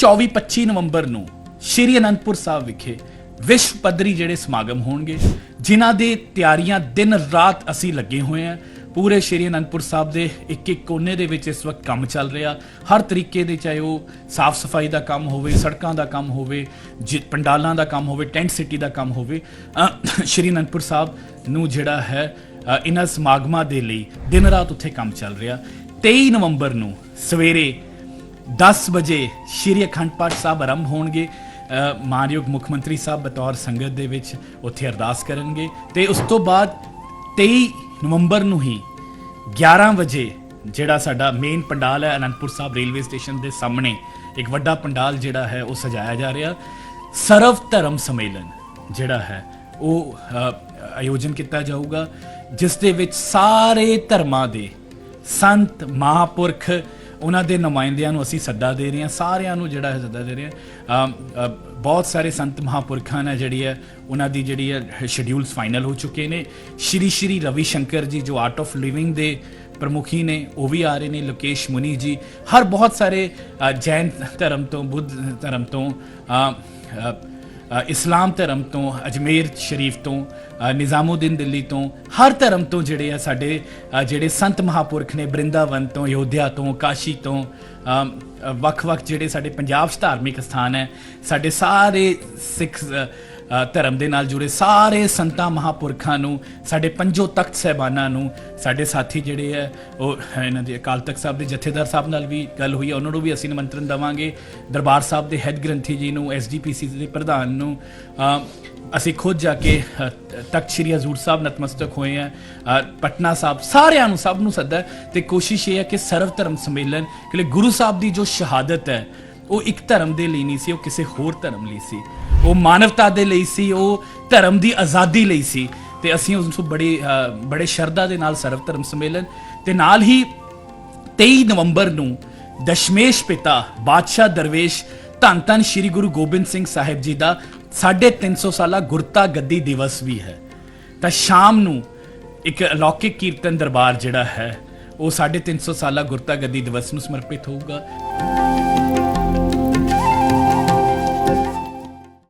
24-25 ਨਵੰਬਰ ਨੂੰ ਸ਼੍ਰੀ ਅਨੰਦਪੁਰ ਸਾਹਿਬ ਵਿਖੇ ਵਿਸ਼ਵ ਪੱਧਰੀ ਜਿਹੜੇ ਸਮਾਗਮ ਹੋਣਗੇ, ਜਿਨ੍ਹਾਂ ਦੇ ਤਿਆਰੀਆਂ ਦਿਨ ਰਾਤ ਅਸੀਂ ਲੱਗੇ ਹੋਏ ਹਾਂ। ਪੂਰੇ ਸ਼੍ਰੀ ਅਨੰਦਪੁਰ ਸਾਹਿਬ ਦੇ ਇੱਕ ਇੱਕ ਕੋਨੇ ਦੇ ਵਿੱਚ ਇਸ ਵਕਤ ਕੰਮ ਚੱਲ ਰਿਹਾ। ਹਰ ਤਰੀਕੇ ਦੇ ਚਾਹੇ ਉਹ ਸਾਫ਼ ਸਫ਼ਾਈ ਦਾ ਕੰਮ ਹੋਵੇ, ਸੜਕਾਂ ਦਾ ਕੰਮ ਹੋਵੇ, ਜਿ- ਪੰਡਾਲਾਂ ਦਾ ਕੰਮ ਹੋਵੇ, ਟੈਂਟ ਸਿਟੀ ਦਾ ਕੰਮ ਹੋਵੇ ਸ਼੍ਰੀ ਅਨੰਦਪੁਰ ਸਾਹਿਬ ਨੂੰ ਜਿਹੜਾ ਹੈ ਇਹਨਾਂ ਸਮਾਗਮਾਂ ਦੇ ਲਈ ਦਿਨ ਰਾਤ ਉੱਥੇ ਕੰਮ ਚੱਲ ਰਿਹਾ। 23 ਨਵੰਬਰ ਨੂੰ ਸਵੇਰੇ 10 ਵਜੇ ਸ਼੍ਰੀ ਅਖੰਡ ਪਾਠ ਸਾਹਿਬ ਆਰੰਭ ਹੋਣਗੇ ਮਾਨਯੋਗ ਮੁੱਖ ਮੰਤਰੀ ਸਾਹਿਬ ਬਤੌਰ ਸੰਗਤ ਦੇ ਵਿੱਚ ਉੱਥੇ ਅਰਦਾਸ ਕਰਨਗੇ ਤੇ ਉਸ ਤੋਂ ਬਾਅਦ 23 ਨਵੰਬਰ ਨੂੰ ਹੀ 11 ਵਜੇ ਜਿਹੜਾ ਸਾਡਾ ਮੇਨ ਪੰਡਾਲ ਹੈ ਅਨੰਦਪੁਰ ਸਾਹਿਬ ਰੇਲਵੇ ਸਟੇਸ਼ਨ ਦੇ ਸਾਹਮਣੇ ਇੱਕ ਵੱਡਾ ਪੰਡਾਲ ਜਿਹੜਾ ਹੈ ਉਹ ਸਜਾਇਆ ਜਾ ਰਿਹਾ ਸਰਵ ਧਰਮ ਸੰਮੇਲਨ ਜਿਹੜਾ ਹੈ ਉਹ ਆਯੋਜਨ ਕੀਤਾ ਜਾਊਗਾ ਜਿਸ ਦੇ ਵਿੱਚ ਸਾਰੇ ਧਰਮਾਂ ਦੇ ਸੰਤ ਮਹਾਪੁਰਖ ਉਹਨਾਂ ਦੇ ਨੁਮਾਇੰਦਿਆਂ ਨੂੰ ਅਸੀਂ ਸੱਦਾ ਦੇ ਰਹੇ ਹਾਂ, ਸਾਰਿਆਂ ਨੂੰ ਜਿਹੜਾ ਹੈ ਸੱਦਾ ਦੇ ਰਹੇ ਹਾਂ। ਬਹੁਤ ਸਾਰੇ ਸੰਤ ਮਹਾਪੁਰਖਾਂ ਨੇ ਜਿਹੜੀ ਹੈ, ਉਹਨਾਂ ਦੀ ਜਿਹੜੀ ਹੈ ਸ਼ਡਿਊਲਸ ਫਾਈਨਲ ਹੋ ਚੁੱਕੇ ਨੇ। ਸ਼੍ਰੀ ਸ਼੍ਰੀ ਰਵੀ ਸ਼ੰਕਰ ਜੀ, ਜੋ ਆਰਟ ਆਫ ਲਿਵਿੰਗ ਦੇ ਪ੍ਰਮੁਖੀ ਨੇ, ਉਹ ਵੀ ਆ ਰਹੇ ਨੇ। ਲੋਕੇਸ਼ ਮੁਨੀ ਜੀ, ਹਰ ਬਹੁਤ ਸਾਰੇ ਜੈਨ ਧਰਮ ਤੋਂ, ਬੁੱਧ ਧਰਮ ਤੋਂ ਇਸਲਾਮ ਧਰਮ ਤੋਂ ਅਜਮੇਰ ਸ਼ਰੀਫ ਤੋਂ ਅ, ਨਿਜ਼ਾਮੂਦੀਨ ਦਿੱਲੀ ਤੋਂ ਹਰ ਧਰਮ ਤੋਂ ਜਿਹੜੇ ਆ ਸਾਡੇ ਜਿਹੜੇ ਸੰਤ ਮਹਾਪੁਰਖ ਨੇ ਬ੍ਰਿੰਦਾਵਨ ਤੋਂ ਯੋਧਿਆ ਤੋਂ ਕਾਸ਼ੀ ਤੋਂ ਵੱਖ-ਵੱਖ ਜਿਹੜੇ ਸਾਡੇ ਪੰਜਾਬ 'ਚ ਧਾਰਮਿਕ ਸਥਾਨ ਹੈ ਸਾਡੇ ਸਾਰੇ ਸਿੱਖ ਧਰਮ ਦੇ ਨਾਲ ਜੁੜੇ ਸਾਰੇ ਸੰਤਾਂ ਮਹਾਪੁਰਖਾਂ ਨੂੰ, ਸਾਡੇ ਪੰਜੋ ਤਖਤ ਸਹਿਬਾਨਾਂ ਨੂੰ, ਸਾਡੇ ਸਾਥੀ ਜਿਹੜੇ ਹੈ ਉਹ ਇਹਨਾਂ ਦੇ, ਅਕਾਲ ਤਖਤ ਸਾਹਿਬ ਦੇ ਜਥੇਦਾਰ ਸਾਹਿਬ ਨਾਲ ਵੀ ਗੱਲ ਹੋਈ ਹੈ ਉਹਨਾਂ ਨੂੰ ਵੀ ਅਸੀਂ ਨਿਮੰਤਰਣ ਦਵਾਂਗੇ। ਦਰਬਾਰ ਸਾਹਿਬ ਦੇ ਹੈੱਡ ਗ੍ਰੰਥੀ ਜੀ ਨੂੰ ਐਸਜੀਪੀਸੀ ਦੇ ਪ੍ਰਧਾਨ ਨੂੰ ਅਸੀਂ ਖੁਦ ਜਾ ਕੇ ਤਖਤ ਸ੍ਰੀ ਹਜ਼ੂਰ ਸਾਹਿਬ ਨਤਮਸਤਕ ਹੋਏ ਆ ਪਟਨਾ ਸਾਹਿਬ, ਸਾਰਿਆਂ ਨੂੰ, ਸਭ ਨੂੰ ਸੱਦਾ ਹੈ ਤੇ ਕੋਸ਼ਿਸ਼ ਇਹ ਹੈ ਕਿ ਸਰਵ ਧਰਮ ਸੰਮੇਲਨ, ਕਿ ਗੁਰੂ ਸਾਹਿਬ ਦੀ ਜੋ ਸ਼ਹਾਦਤ ਹੈ ਉਹ ਇੱਕ ਧਰਮ ਦੇ ਲਈ ਨਹੀਂ ਸੀ, ਉਹ ਕਿਸੇ ਹੋਰ ਧਰਮ ਲਈ ਸੀ। ਉਹ ਮਾਨਵਤਾ ਦੇ ਲਈ ਸੀ, ਉਹ ਧਰਮ ਦੀ ਆਜ਼ਾਦੀ ਲਈ ਸੀ। ਤੇ ਅਸੀਂ ਉਸ ਨੂੰ ਬੜੀ ਬੜੇ ਸ਼ਰਧਾ ਦੇ ਨਾਲ ਸਰਵ ਧਰਮ ਸੰਮੇਲਨ ਤੇ ਨਾਲ ਹੀ 23 ਨਵੰਬਰ ਨੂੰ ਦਸ਼ਮੇਸ਼ ਪਿਤਾ, ਬਾਦਸ਼ਾਹ ਦਰਵੇਸ਼, ਧੰਨ ਧੰਨ ਸ੍ਰੀ ਗੁਰੂ ਗੋਬਿੰਦ ਸਿੰਘ ਸਾਹਿਬ ਜੀ ਦਾ 350 ਸਾਲਾ ਗੁਰਤਾ ਗੱਦੀ ਦਿਵਸ ਵੀ ਹੈ। ਤਾਂ ਸ਼ਾਮ ਨੂੰ ਇੱਕ ਅਲੌਕਿਕ ਕੀਰਤਨ ਦਰਬਾਰ ਜਿਹੜਾ ਹੈ, ਉਹ 350 ਸਾਲਾ ਗੁਰਤਾ ਗੱਦੀ ਦਿਵਸ ਨੂੰ ਸਮਰਪਿਤ ਹੋਊਗਾ।